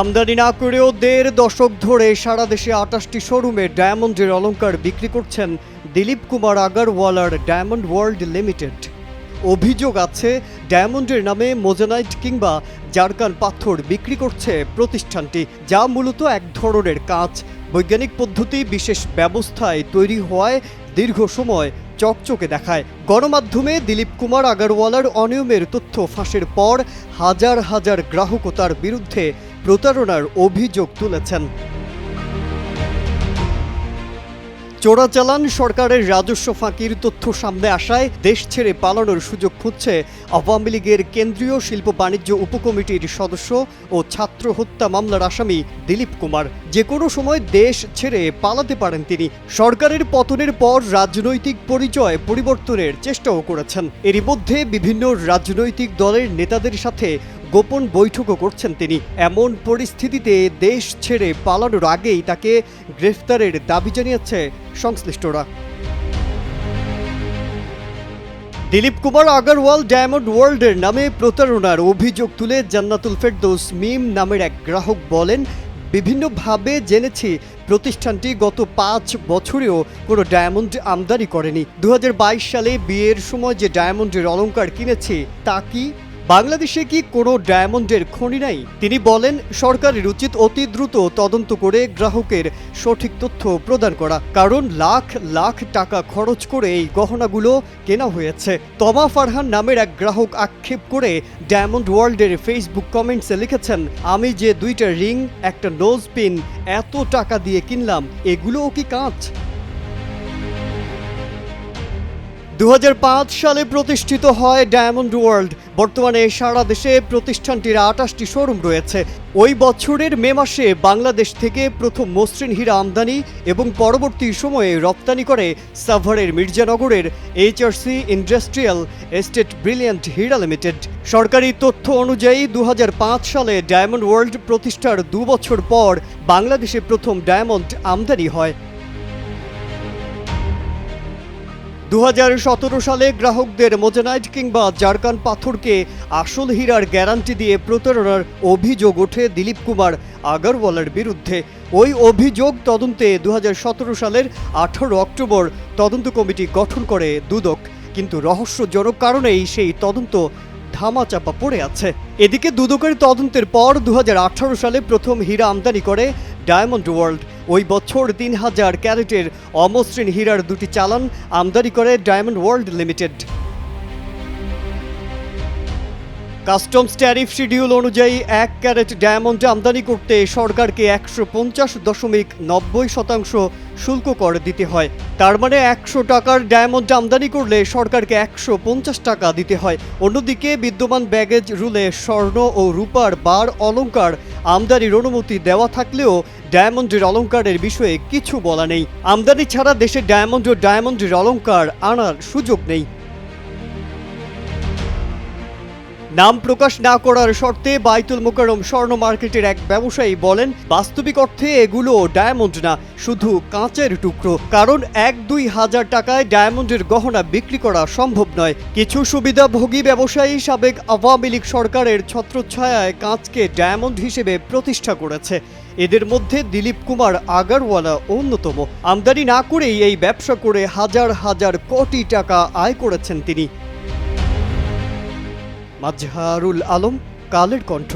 আমদানি না করেও দেড় দশক ধরে সারা দেশে আটাশটি শোরুমে ডায়মন্ডের অলংকার বিক্রি করছেন দিলীপ কুমার আগারওয়ালার ডায়মন্ড ওয়ার্ল্ড লিমিটেড। অভিযোগ আছে, ডায়মন্ডের নামে মোজানাইট কিংবা জারকান পাথর বিক্রি করছে প্রতিষ্ঠানটি, যা মূলত এক ধরনের কাঁচ। বৈজ্ঞানিক পদ্ধতি বিশেষ ব্যবস্থায় তৈরি হওয়ায় দীর্ঘ সময় চকচকে দেখায়। গণমাধ্যমে দিলীপ কুমার আগারওয়ালার অনিয়মের তথ্য ফাঁসের পর হাজার হাজার গ্রাহকও তার বিরুদ্ধে প্রতারণার অভিযোগ তুলেছেন। চোরাচালান সরকারের রাজস্ব ফাঁকির তথ্য সামনে আসায় দেশ ছেড়ে পালানোর সুযোগ খুঁজছে আওয়ামী লীগের কেন্দ্রীয় শিল্প বাণিজ্য উপকমিটির সদস্য ও ছাত্র হত্যা মামলার আসামি দিলীপ কুমার। যে কোনো সময় দেশ ছেড়ে পালাতে পারেন তিনি। সরকারের পতনের পর রাজনৈতিক পরিচয় পরিবর্তনের চেষ্টাও করেছেন। এরই মধ্যে বিভিন্ন রাজনৈতিক দলের নেতাদের সাথে গোপন বৈঠকও করছেন তিনি। এমন পরিস্থিতিতে দেশ ছেড়ে পালানোর আগেই তাকে গ্রেফতারের দাবি জানিয়েছে সংশ্লিষ্টরা। দিলীপ কুমার আগরওয়াল ডায়মন্ড ওয়ার্ল্ডের নামে প্রতারণার অভিযোগ তুলে জান্নাতুল ফেরদৌস মিম নামের এক গ্রাহক বলেন, বিভিন্নভাবে জেনেছি, প্রতিষ্ঠানটি গত পাঁচ বছরেও কোনো ডায়মন্ড আমদানি করেনি। দু হাজার বাইশ সালে বিয়ের সময় যে ডায়মন্ডের অলঙ্কার কিনেছি, তা কি বাংলাদেশে কি কোনো ডায়মন্ডের খনি নাই? তিনি বলেন সরকারের উচিত অতি দ্রুত তদন্ত করে গ্রাহকের সঠিক তথ্য প্রদান করা, কারণ লাখ লাখ টাকা খরচ করে এই গহনাগুলো কেনা হয়েছে। তমা ফারহান নামের এক গ্রাহক আক্ষেপ করে ডায়মন্ড ওয়ার্ল্ডের ফেসবুক কমেন্টসে লিখেছেন, আমি যে দুইটা রিং, একটা নোজ পিন, এত টাকা দিয়ে কিনলাম, এগুলোও কি কাঁচ? দু হাজার পাঁচ সালে প্রতিষ্ঠিত হয় ডায়মন্ড ওয়ার্ল্ড বর্তমানে সারা দেশে প্রতিষ্ঠানটির আটাশটি শোরুম রয়েছে। ওই বছরের মে মাসে বাংলাদেশ থেকে প্রথম মসৃণ হীরা আমদানি এবং পরবর্তী সময়ে রপ্তানি করে সাভারের মির্জানগরের HRC industrial estate brilliant Hira limited সরকারি তথ্য অনুযায়ী দু হাজার পাঁচ সালে ডায়মন্ড ওয়ার্ল্ড প্রতিষ্ঠার দু বছর পর বাংলাদেশে প্রথম ডায়মন্ড আমদানি হয়। দু হাজার সতেরো সালে গ্রাহকদের মোজানাইট কিংবা জারকান পাথরকে আসল হীরার গ্যারান্টি দিয়ে প্রতারণার অভিযোগ ওঠে দিলীপ কুমার আগরওয়ালের বিরুদ্ধে। ওই অভিযোগ তদন্তে দু হাজার সতেরো সালের আঠারো অক্টোবর তদন্ত কমিটি গঠন করে দুদক। কিন্তু রহস্যজনক কারণেই সেই তদন্ত ধামাচাপা পড়ে আছে। এদিকে দুদকের তদন্তের পর দু হাজার আঠারো সালে প্রথম হীরা আমদানি করে ডায়মন্ড ওয়ার্ল্ড। ওই বছর তিন হাজার ক্যারেটের অমসৃণ হীরার দুটি চালান আমদানি করে diamond world limited customs tariff schedule অনুযায়ী এক ক্যারেট ডায়মন্ড আমদানি করতে সরকারকে একশো পঞ্চাশ দশমিক নব্বই শতাংশ শুল্ক কর দিতে হয়। তার মানে একশো টাকার ডায়মন্ড আমদানি করলে সরকারকে একশো পঞ্চাশ টাকা দিতে হয়। অন্যদিকে বিদ্যমান ব্যাগেজ রুলে স্বর্ণ ও রূপার বার অলংকার আমদানির অনুমতি দেওয়া থাকলেও ডায়মন্ডের অলংকারের বিষয়ে কিছু বলা নেই। আমদানি ছাড়া দেশে ডায়মন্ড ও ডায়মন্ডের অলংকার আনার সুযোগ নেই। নাম প্রকাশ না করার শর্তে বাইতুল মোকারম স্বর্ণ মার্কেটের এক ব্যবসায়ী বলেন, বাস্তবিক অর্থে এগুলো ডায়মন্ড না, শুধু কাঁচের টুকরো। কারণ এক দুই হাজার টাকায় ডায়মন্ডের গহনা বিক্রি করা সম্ভব নয়। কিছু সুবিধাভোগী ব্যবসায়ী সাবেক আওয়ামী লীগ সরকারের ছত্রছায়ায় কাঁচকে ডায়মন্ড হিসেবে প্রতিষ্ঠা করেছে। এদের মধ্যে দিলীপ কুমার আগারওয়ালা অন্যতম। আমদানি না করেই এই ব্যবসা করে হাজার হাজার কোটি টাকা আয় করেছেন তিনি। মাজহারুল আলম কালের কণ্ঠ।